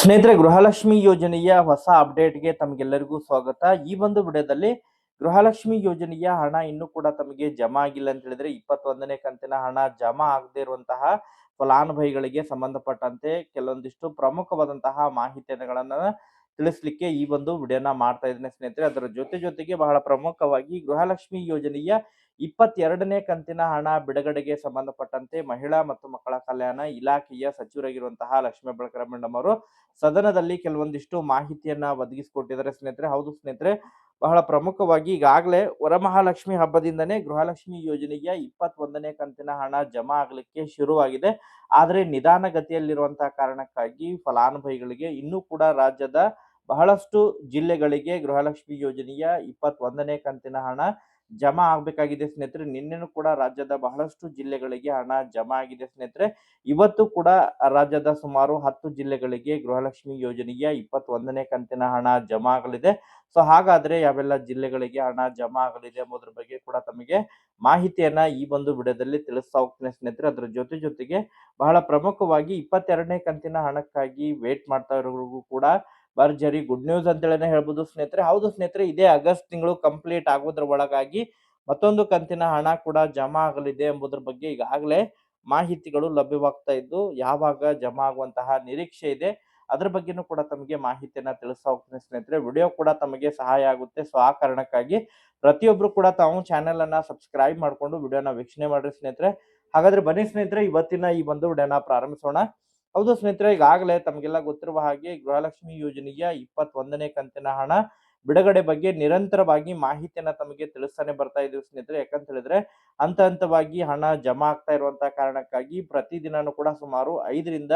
ಸ್ನೇಹಿತರೆ, ಗೃಹಲಕ್ಷ್ಮಿ ಯೋಜನೆಯ ಹೊಸ ಅಪ್ಡೇಟ್ಗೆ ತಮಗೆಲ್ಲರಿಗೂ ಸ್ವಾಗತ. ಈ ಒಂದು ವಿಡಿಯೋದಲ್ಲಿ ಗೃಹಲಕ್ಷ್ಮಿ ಯೋಜನೆಯ ಹಣ ಇನ್ನೂ ಕೂಡ ತಮಗೆ ಜಮಾ ಆಗಿಲ್ಲ ಅಂತ ಹೇಳಿದ್ರೆ ಇಪ್ಪತ್ತೊಂದನೇ ಕಂತಿನ ಹಣ ಜಮಾ ಆಗದೆ ಇರುವಂತಹ ಫಲಾನುಭವಿಗಳಿಗೆ ಸಂಬಂಧಪಟ್ಟಂತೆ ಕೆಲವೊಂದಿಷ್ಟು ಪ್ರಮುಖವಾದಂತಹ ಮಾಹಿತಿಗಳನ್ನ ತಿಳಿಸ್ಲಿಕ್ಕೆ ಈ ಒಂದು ವಿಡಿಯೋನ ಮಾಡ್ತಾ ಇದ್ದೇನೆ ಸ್ನೇಹಿತರೆ. ಅದರ ಜೊತೆ ಜೊತೆಗೆ ಬಹಳ ಪ್ರಮುಖವಾಗಿ ಗೃಹಲಕ್ಷ್ಮಿ ಯೋಜನೆಯ ಇಪ್ಪತ್ತೆರಡನೇ ಕಂತಿನ ಹಣ ಬಿಡುಗಡೆಗೆ ಸಂಬಂಧಪಟ್ಟಂತೆ ಮಹಿಳಾ ಮತ್ತು ಮಕ್ಕಳ ಕಲ್ಯಾಣ ಇಲಾಖೆಯ ಸಚಿವರಾಗಿರುವಂತಹ ಲಕ್ಷ್ಮೀ ಬಳಕರ ಮೇಡಮ್ ಅವರು ಸದನದಲ್ಲಿ ಕೆಲವೊಂದಿಷ್ಟು ಮಾಹಿತಿಯನ್ನ ಒದಗಿಸಿಕೊಟ್ಟಿದ್ದಾರೆ ಸ್ನೇಹಿತರೆ. ಹೌದು ಸ್ನೇಹಿತರೆ ಬಹಳ ಪ್ರಮುಖವಾಗಿ ಈಗಾಗಲೇ ವರಮಹಾಲಕ್ಷ್ಮಿ ಹಬ್ಬದಿಂದನೇ ಗೃಹಲಕ್ಷ್ಮಿ ಯೋಜನೆಯ ಇಪ್ಪತ್ತೊಂದನೇ ಕಂತಿನ ಹಣ ಜಮಾ ಆಗಲಿಕ್ಕೆ ಶುರುವಾಗಿದೆ. ಆದರೆ ನಿಧಾನಗತಿಯಲ್ಲಿರುವಂತಹ ಕಾರಣಕ್ಕಾಗಿ ಫಲಾನುಭವಿಗಳಿಗೆ ಇನ್ನೂ ಕೂಡ ರಾಜ್ಯದ ಬಹಳಷ್ಟು ಜಿಲ್ಲೆಗಳಿಗೆ ಗೃಹಲಕ್ಷ್ಮಿ ಯೋಜನೆಯ ಇಪ್ಪತ್ತೊಂದನೇ ಕಂತಿನ ಹಣ ಜಮಾ ಆಗ್ಬೇಕಾಗಿದೆ ಸ್ನೇಹಿತರೆ. ನಿನ್ನೆನೂ ಕೂಡ ರಾಜ್ಯದ ಬಹಳಷ್ಟು ಜಿಲ್ಲೆಗಳಿಗೆ ಹಣ ಜಮಾ ಆಗಿದೆ ಸ್ನೇಹಿತರೆ. ಇವತ್ತು ಕೂಡ ರಾಜ್ಯದ ಸುಮಾರು ಹತ್ತು ಜಿಲ್ಲೆಗಳಿಗೆ ಗೃಹಲಕ್ಷ್ಮಿ ಯೋಜನೆಯ ಇಪ್ಪತ್ತೊಂದನೇ ಕಂತಿನ ಹಣ ಜಮಾ ಆಗಲಿದೆ. ಸೊ, ಹಾಗಾದ್ರೆ ಯಾವೆಲ್ಲ ಜಿಲ್ಲೆಗಳಿಗೆ ಹಣ ಜಮಾ ಆಗಲಿದೆ ಎಂಬುದ್ರ ಬಗ್ಗೆ ಕೂಡ ತಮಗೆ ಮಾಹಿತಿಯನ್ನ ಈ ಒಂದು ವಿಡಿಯೋದಲ್ಲಿ ತಿಳಿಸ್ತಾ ಹೋಗ್ತೇನೆ ಸ್ನೇಹಿತರೆ. ಅದರ ಜೊತೆ ಜೊತೆಗೆ ಬಹಳ ಪ್ರಮುಖವಾಗಿ ಇಪ್ಪತ್ತೆರಡನೇ ಕಂತಿನ ಹಣಕ್ಕಾಗಿ ವೇಟ್ ಮಾಡ್ತಾ ಇರೋರಿಗೂ ಕೂಡ ಭರ್ಜರಿ ಗುಡ್ ನ್ಯೂಸ್ ಅಂತೇಳಿನೇ ಹೇಳ್ಬೋದು. ಸ್ನೇಹಿತರೆ, ಹೌದು ಸ್ನೇಹಿತರೆ, ಇದೇ ಆಗಸ್ಟ್ ತಿಂಗಳು ಕಂಪ್ಲೀಟ್ ಆಗೋದ್ರ ಒಳಗಾಗಿ ಮತ್ತೊಂದು ಕಂತಿನ ಹಣ ಕೂಡ ಜಮಾ ಆಗಲಿದೆ ಎಂಬುದ್ರ ಬಗ್ಗೆ ಈಗಾಗಲೇ ಮಾಹಿತಿಗಳು ಲಭ್ಯವಾಗ್ತಾ ಇದ್ದು, ಯಾವಾಗ ಜಮಾ ಆಗುವಂತಹ ನಿರೀಕ್ಷೆ ಇದೆ, ಅದ್ರ ಬಗ್ಗೆನೂ ಕೂಡ ತಮಗೆ ಮಾಹಿತಿಯನ್ನ ತಿಳಿಸ್ತಾ ಹೋಗ್ತೀನಿ ಸ್ನೇಹಿತರೆ. ವಿಡಿಯೋ ಕೂಡ ತಮಗೆ ಸಹಾಯ ಆಗುತ್ತೆ. ಸೊ, ಆ ಕಾರಣಕ್ಕಾಗಿ ಪ್ರತಿಯೊಬ್ರು ಕೂಡ ತಾವು ಚಾನೆಲ್ ಅನ್ನ ಸಬ್ಸ್ಕ್ರೈಬ್ ಮಾಡ್ಕೊಂಡು ವಿಡಿಯೋನ ವೀಕ್ಷಣೆ ಮಾಡ್ರಿ ಸ್ನೇಹಿತರೆ. ಹಾಗಾದ್ರೆ ಬನ್ನಿ ಸ್ನೇಹಿತರೆ, ಇವತ್ತಿನ ಈ ಒಂದು ವಿಡಿಯೋನ ಪ್ರಾರಂಭಿಸೋಣ. ಹೌದು ಸ್ನೇಹಿತರೆ, ಈಗಾಗಲೇ ತಮಗೆಲ್ಲ ಗೊತ್ತಿರುವ ಹಾಗೆ ಗೃಹಲಕ್ಷ್ಮಿ ಯೋಜನೆಯ ಇಪ್ಪತ್ತೊಂದನೇ ಕಂತಿನ ಹಣ ಬಿಡುಗಡೆ ಬಗ್ಗೆ ನಿರಂತರವಾಗಿ ಮಾಹಿತಿಯನ್ನ ತಮಗೆ ತಿಳಿಸ್ತಾನೆ ಬರ್ತಾ ಇದೀವಿ ಸ್ನೇಹಿತರೆ. ಯಾಕಂತ ಹೇಳಿದ್ರೆ, ಹಂತ ಹಂತವಾಗಿ ಹಣ ಜಮಾ ಆಗ್ತಾ ಇರುವಂತಹ ಕಾರಣಕ್ಕಾಗಿ ಪ್ರತಿದಿನನೂ ಕೂಡ ಸುಮಾರು ಐದರಿಂದ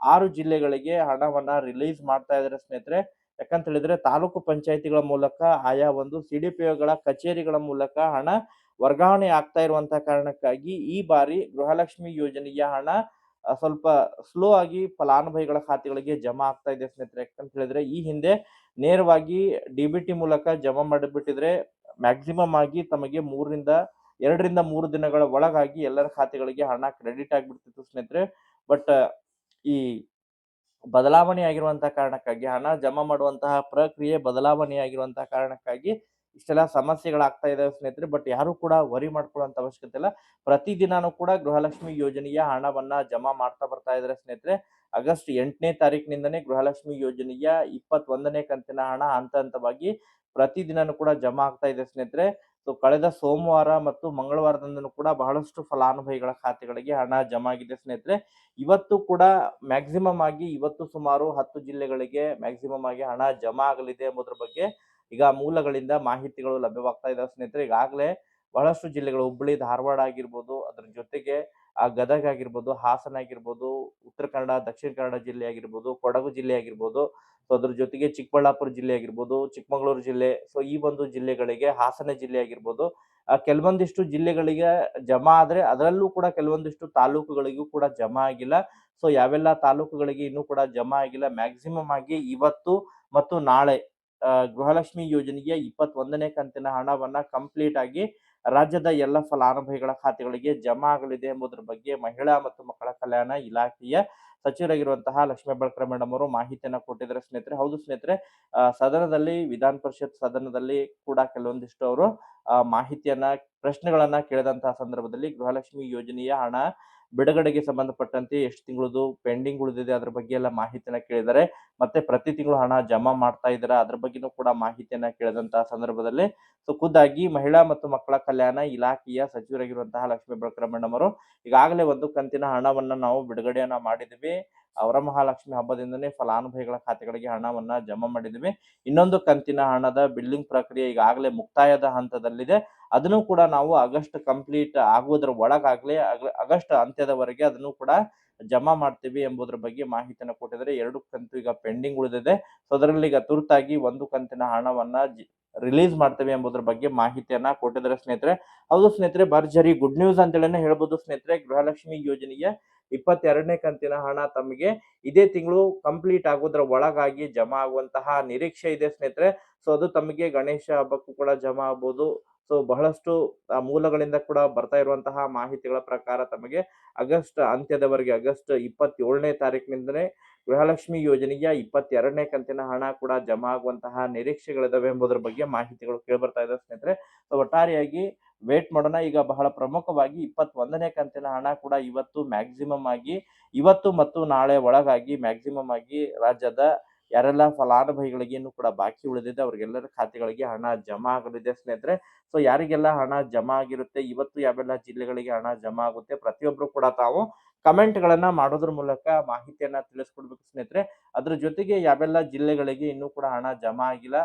ಆರು ಜಿಲ್ಲೆಗಳಿಗೆ ಹಣವನ್ನ ರಿಲೀಸ್ ಮಾಡ್ತಾ ಇದ್ದಾರೆ ಸ್ನೇಹಿತರೆ. ಯಾಕಂತ ಹೇಳಿದ್ರೆ, ತಾಲೂಕು ಪಂಚಾಯತಿಗಳ ಮೂಲಕ ಆಯಾ ಒಂದು ಸಿ ಡಿ ಪಿ ಒಗಳ ಕಚೇರಿಗಳ ಮೂಲಕ ಹಣ ವರ್ಗಾವಣೆ ಆಗ್ತಾ ಇರುವಂತಹ ಕಾರಣಕ್ಕಾಗಿ ಈ ಬಾರಿ ಗೃಹಲಕ್ಷ್ಮಿ ಯೋಜನೆಯ ಹಣ ಸ್ವಲ್ಪ ಸ್ಲೋ ಆಗಿ ಫಲಾನುಭವಿಗಳ ಖಾತೆಗಳಿಗೆ ಜಮಾ ಆಗ್ತಾ ಇದೆ ಸ್ನೇಹಿತರೆ. ಯಾಕಂತ ಹೇಳಿದ್ರೆ ಈ ಹಿಂದೆ ನೇರವಾಗಿ ಡಿ ಬಿ ಟಿ ಮೂಲಕ ಜಮಾ ಮಾಡಿಬಿಟ್ಟಿದ್ರೆ ಮ್ಯಾಕ್ಸಿಮಮ್ ಆಗಿ ತಮಗೆ ಮೂರರಿಂದ, ಎರಡರಿಂದ ಮೂರು ದಿನಗಳ ಒಳಗಾಗಿ ಎಲ್ಲರ ಖಾತೆಗಳಿಗೆ ಹಣ ಕ್ರೆಡಿಟ್ ಆಗಿಬಿಡ್ತಿತ್ತು ಸ್ನೇಹಿತರೆ. ಬಟ್ ಈ ಬದಲಾವಣೆ ಆಗಿರುವಂತಹ ಕಾರಣಕ್ಕಾಗಿ, ಹಣ ಜಮಾ ಮಾಡುವಂತಹ ಪ್ರಕ್ರಿಯೆ ಬದಲಾವಣೆ ಆಗಿರುವಂತಹ ಕಾರಣಕ್ಕಾಗಿ ಇಷ್ಟೆಲ್ಲ ಸಮಸ್ಯೆಗಳಾಗ್ತಾ ಇದಾವೆ ಸ್ನೇಹಿತರೆ ಬಟ್ ಯಾರು ಕೂಡ ವರಿ ಮಾಡ್ಕೊಳ್ಳುವಂತ ಅವಶ್ಯಕತೆ ಇಲ್ಲ. ಪ್ರತಿದಿನಾನು ಕೂಡ ಗೃಹಲಕ್ಷ್ಮಿ ಯೋಜನೆಯ ಹಣವನ್ನ ಜಮಾ ಮಾಡ್ತಾ ಬರ್ತಾ ಇದ್ದಾರೆ ಸ್ನೇಹಿತರೆ. ಆಗಸ್ಟ್ ಎಂಟನೇ ತಾರೀಕಿನಿಂದನೇ ಗೃಹಲಕ್ಷ್ಮಿ ಯೋಜನೆಯ ಇಪ್ಪತ್ತೊಂದನೇ ಕಂತಿನ ಹಣ ಹಂತ ಹಂತವಾಗಿ ಪ್ರತಿದಿನನೂ ಕೂಡ ಜಮಾ ಆಗ್ತಾ ಇದೆ ಸ್ನೇಹಿತರೆ. ಸೊ ಕಳೆದ ಸೋಮವಾರ ಮತ್ತು ಮಂಗಳವಾರದಿಂದನೂ ಕೂಡ ಬಹಳಷ್ಟು ಫಲಾನುಭವಿಗಳ ಖಾತೆಗಳಿಗೆ ಹಣ ಜಮಾ ಆಗಿದೆ ಸ್ನೇಹಿತರೆ. ಇವತ್ತು ಕೂಡ ಮ್ಯಾಕ್ಸಿಮಮ್ ಆಗಿ, ಇವತ್ತು ಸುಮಾರು ಹತ್ತು ಜಿಲ್ಲೆಗಳಿಗೆ ಮ್ಯಾಕ್ಸಿಮಮ್ ಆಗಿ ಹಣ ಜಮಾ ಆಗಲಿದೆ ಎಂಬುದ್ರ ಬಗ್ಗೆ ಈಗ ಮೂಲಗಳಿಂದ ಮಾಹಿತಿಗಳು ಲಭ್ಯವಾಗ್ತಾ ಇದಾವೆ ಸ್ನೇಹಿತರೆ. ಈಗಾಗಲೇ ಬಹಳಷ್ಟು ಜಿಲ್ಲೆಗಳು ಹುಬ್ಬಳ್ಳಿ, ಧಾರವಾಡ ಆಗಿರ್ಬೋದು, ಅದ್ರ ಜೊತೆಗೆ, ಆ, ಗದಗ ಆಗಿರ್ಬೋದು, ಹಾಸನ ಆಗಿರ್ಬೋದು, ಉತ್ತರ ಕನ್ನಡ, ದಕ್ಷಿಣ ಕನ್ನಡ ಜಿಲ್ಲೆ ಆಗಿರ್ಬೋದು, ಕೊಡಗು ಜಿಲ್ಲೆ ಆಗಿರ್ಬೋದು, ಸೊ ಅದ್ರ ಜೊತೆಗೆ ಚಿಕ್ಕಬಳ್ಳಾಪುರ ಜಿಲ್ಲೆ ಆಗಿರ್ಬೋದು, ಚಿಕ್ಕಮಗಳೂರು ಜಿಲ್ಲೆ, ಸೊ ಈ ಒಂದು ಜಿಲ್ಲೆಗಳಿಗೆ ಹಾಸನ ಜಿಲ್ಲೆ ಆಗಿರ್ಬೋದು ಕೆಲವೊಂದಿಷ್ಟು ಜಿಲ್ಲೆಗಳಿಗೆ ಜಮಾ ಆದ್ರೆ ಅದರಲ್ಲೂ ಕೂಡ ಕೆಲವೊಂದಿಷ್ಟು ತಾಲೂಕುಗಳಿಗೂ ಕೂಡ ಜಮಾ ಆಗಿಲ್ಲ. ಸೊ ಯಾವೆಲ್ಲ ತಾಲೂಕುಗಳಿಗೆ ಇನ್ನೂ ಕೂಡ ಜಮಾ ಆಗಿಲ್ಲ. ಮ್ಯಾಕ್ಸಿಮಮ್ ಆಗಿ ಇವತ್ತು ಮತ್ತು ನಾಳೆ ಗೃಹಲಕ್ಷ್ಮಿ ಯೋಜನೆಯ ಇಪ್ಪತ್ತೊಂದನೇ ಕಂತಿನ ಹಣವನ್ನ ಕಂಪ್ಲೀಟ್ ಆಗಿ ರಾಜ್ಯದ ಎಲ್ಲ ಫಲಾನುಭವಿಗಳ ಖಾತೆಗಳಿಗೆ ಜಮಾ ಆಗಲಿದೆ ಎಂಬುದರ ಬಗ್ಗೆ ಮಹಿಳಾ ಮತ್ತು ಮಕ್ಕಳ ಕಲ್ಯಾಣ ಇಲಾಖೆಯ ಸಚಿವರಾಗಿರುವಂತಹ ಲಕ್ಷ್ಮೀ ಬಳಕರ ಮೇಡಮ್ ಅವರು ಮಾಹಿತಿಯನ್ನ ಕೊಟ್ಟಿದ್ದಾರೆ. ಸ್ನೇಹಿತರೆ, ಹೌದು ಸ್ನೇಹಿತರೆ ಸದನದಲ್ಲಿ, ವಿಧಾನ ಪರಿಷತ್ ಸದನದಲ್ಲಿ ಕೂಡ ಕೆಲವೊಂದಿಷ್ಟು ಅವರು ಮಾಹಿತಿಯನ್ನ, ಪ್ರಶ್ನೆಗಳನ್ನ ಕೇಳಿದಂತಹ ಸಂದರ್ಭದಲ್ಲಿ ಗೃಹಲಕ್ಷ್ಮಿ ಯೋಜನೆಯ ಹಣ ಬಿಡುಗಡೆಗೆ ಸಂಬಂಧಪಟ್ಟಂತೆ ಎಷ್ಟು ತಿಂಗಳದು ಪೆಂಡಿಂಗ್ ಉಳಿದಿದೆ ಅದ್ರ ಬಗ್ಗೆ ಎಲ್ಲ ಮಾಹಿತಿಯನ್ನ ಕೇಳಿದರೆ ಮತ್ತೆ ಪ್ರತಿ ತಿಂಗಳು ಹಣ ಜಮಾ ಮಾಡ್ತಾ ಇದ್ದಾರೆ ಅದ್ರ ಬಗ್ಗೆನೂ ಕೂಡ ಮಾಹಿತಿಯನ್ನ ಕೇಳಿದಂತಹ ಸಂದರ್ಭದಲ್ಲಿ ಸೊ ಖುದ್ದಾಗಿ ಮಹಿಳಾ ಮತ್ತು ಮಕ್ಕಳ ಕಲ್ಯಾಣ ಇಲಾಖೆಯ ಸಚಿವರಾಗಿರುವಂತಹ ಲಕ್ಷ್ಮೀ ಬೆಳಕರ ಮೇಡಮ್ ಅವರು ಈಗಾಗಲೇ ಒಂದು ಕಂತಿನ ಹಣವನ್ನ ನಾವು ಬಿಡುಗಡೆಯನ್ನ ಮಾಡಿದ್ವಿ ವರಮಹಾಲಕ್ಷ್ಮಿ ಹಬ್ಬದಿಂದನೇ ಫಲಾನುಭವಿಗಳ ಖಾತೆಗಳಿಗೆ ಹಣವನ್ನ ಜಮಾ ಮಾಡಿದ್ವಿ. ಇನ್ನೊಂದು ಕಂತಿನ ಹಣದ ಬಿಲ್ಲಿಂಗ್ ಪ್ರಕ್ರಿಯೆ ಈಗಾಗಲೇ ಮುಕ್ತಾಯದ ಹಂತದಲ್ಲಿದೆ. ಅದನ್ನು ಕೂಡ ನಾವು ಆಗಸ್ಟ್ ಕಂಪ್ಲೀಟ್ ಆಗುವುದರ ಒಳಗಾಗ್ಲೇ ಆಗಸ್ಟ್ ಅಂತ್ಯದವರೆಗೆ ಅದನ್ನು ಕೂಡ ಜಮಾ ಮಾಡ್ತೀವಿ ಎಂಬುದರ ಬಗ್ಗೆ ಮಾಹಿತಿಯನ್ನು ಕೊಟ್ಟಿದ್ದಾರೆ. ಎರಡು ಕಂತು ಈಗ ಪೆಂಡಿಂಗ್ ಉಳಿದಿದೆ. ಸೊ ಅದರಲ್ಲಿ ಈಗ ತುರ್ತಾಗಿ ಒಂದು ಕಂತಿನ ಹಣವನ್ನ ರಿಲೀಸ್ ಮಾಡ್ತೇವೆ ಎಂಬುದರ ಬಗ್ಗೆ ಮಾಹಿತಿಯನ್ನ ಕೊಟ್ಟಿದ್ದಾರೆ ಸ್ನೇಹಿತರೆ. ಹೌದು ಸ್ನೇಹಿತರೆ, ಭರ್ಜರಿ ಗುಡ್ ನ್ಯೂಸ್ ಅಂತೇಳಿ ಹೇಳ್ಬೋದು ಸ್ನೇಹಿತರೆ. ಗೃಹಲಕ್ಷ್ಮಿ ಯೋಜನೆಯ ಇಪ್ಪತ್ತೆರಡನೇ ಕಂತಿನ ಹಣ ತಮಗೆ ಇದೇ ತಿಂಗಳು ಕಂಪ್ಲೀಟ್ ಆಗೋದ್ರ ಒಳಗಾಗಿ ಜಮಾ ಆಗುವಂತಹ ನಿರೀಕ್ಷೆ ಇದೆ ಸ್ನೇಹಿತರೆ. ಸೊ ಅದು ತಮಗೆ ಗಣೇಶ ಹಬ್ಬಕ್ಕೂ ಕೂಡ ಜಮಾ ಆಗ್ಬೋದು. ಸೊ, ಬಹಳಷ್ಟು ಮೂಲಗಳಿಂದ ಕೂಡ ಬರ್ತಾ ಇರುವಂತಹ ಮಾಹಿತಿಗಳ ಪ್ರಕಾರ ತಮಗೆ ಆಗಸ್ಟ್ ಅಂತ್ಯದವರೆಗೆ, ಆಗಸ್ಟ್ ಇಪ್ಪತ್ತೇಳನೇ ತಾರೀಕಿನಿಂದನೇ ಗೃಹಲಕ್ಷ್ಮಿ ಯೋಜನೆಯ ಇಪ್ಪತ್ತೆರಡನೇ ಕಂತಿನ ಹಣ ಕೂಡ ಜಮಾ ಆಗುವಂತಹ ನಿರೀಕ್ಷೆಗಳಿದಾವೆ ಎಂಬುದರ ಬಗ್ಗೆ ಮಾಹಿತಿಗಳು ಕೇಳ್ಬರ್ತಾ ಇದೆ ಸ್ನೇಹಿತರೆ. ಸೊ, ಒಟ್ಟಾರೆಯಾಗಿ ವೇಟ್ ಮಾಡೋಣ. ಈಗ ಬಹಳ ಪ್ರಮುಖವಾಗಿ ಇಪ್ಪತ್ತೊಂದನೇ ಕಂತಿನ ಹಣ ಕೂಡ ಇವತ್ತು ಮ್ಯಾಕ್ಸಿಮಮ್ ಆಗಿ, ಇವತ್ತು ಮತ್ತು ನಾಳೆ ಒಳಗಾಗಿ ಮ್ಯಾಕ್ಸಿಮಮ್ ಆಗಿ ರಾಜ್ಯದ ಯಾರೆಲ್ಲ ಫಲಾನುಭವಿಗಳಿಗೆ ಇನ್ನು ಕೂಡ ಬಾಕಿ ಉಳಿದಿದೆ, ಅವ್ರಿಗೆಲ್ಲರ ಖಾತೆಗಳಿಗೆ ಹಣ ಜಮಾ ಆಗಲಿದೆ ಸ್ನೇಹಿತರೆ. ಸೊ ಯಾರಿಗೆಲ್ಲ ಹಣ ಜಮಾ ಆಗಿರುತ್ತೆ, ಇವತ್ತು ಯಾವೆಲ್ಲ ಜಿಲ್ಲೆಗಳಿಗೆ ಹಣ ಜಮಾ ಆಗುತ್ತೆ ಪ್ರತಿಯೊಬ್ರು ಕೂಡ ತಾವು ಕಮೆಂಟ್ ಗಳನ್ನ ಮಾಡೋದ್ರ ಮೂಲಕ ಮಾಹಿತಿಯನ್ನ ತಿಳಿಸ್ಕೊಡ್ಬೇಕು ಸ್ನೇಹಿತರೆ. ಅದ್ರ ಜೊತೆಗೆ ಯಾವೆಲ್ಲ ಜಿಲ್ಲೆಗಳಿಗೆ ಇನ್ನೂ ಕೂಡ ಹಣ ಜಮಾ ಆಗಿಲ್ಲ,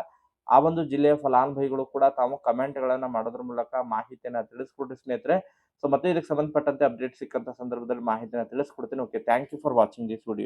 ಆ ಒಂದು ಜಿಲ್ಲೆಯ ಫಲಾನುಭವಿಗಳು ಕೂಡ ತಾವು ಕಮೆಂಟ್ ಗಳನ್ನ ಮಾಡೋದ್ರ ಮೂಲಕ ಮಾಹಿತಿಯನ್ನ ತಿಳಿಸ್ಕೊಡ್ರಿ ಸ್ನೇಹಿತರೆ. ಸೊ ಮತ್ತೆ ಇದಕ್ಕೆ ಸಂಬಂಧಪಟ್ಟಂತೆ ಅಪ್ಡೇಟ್ ಸಿಕ್ಕಂತ ಸಂದರ್ಭದಲ್ಲಿ ಮಾಹಿತಿಯನ್ನ ತಿಳಿಸ್ಕೊಡ್ತೀನಿ. Okay thank you for watching this video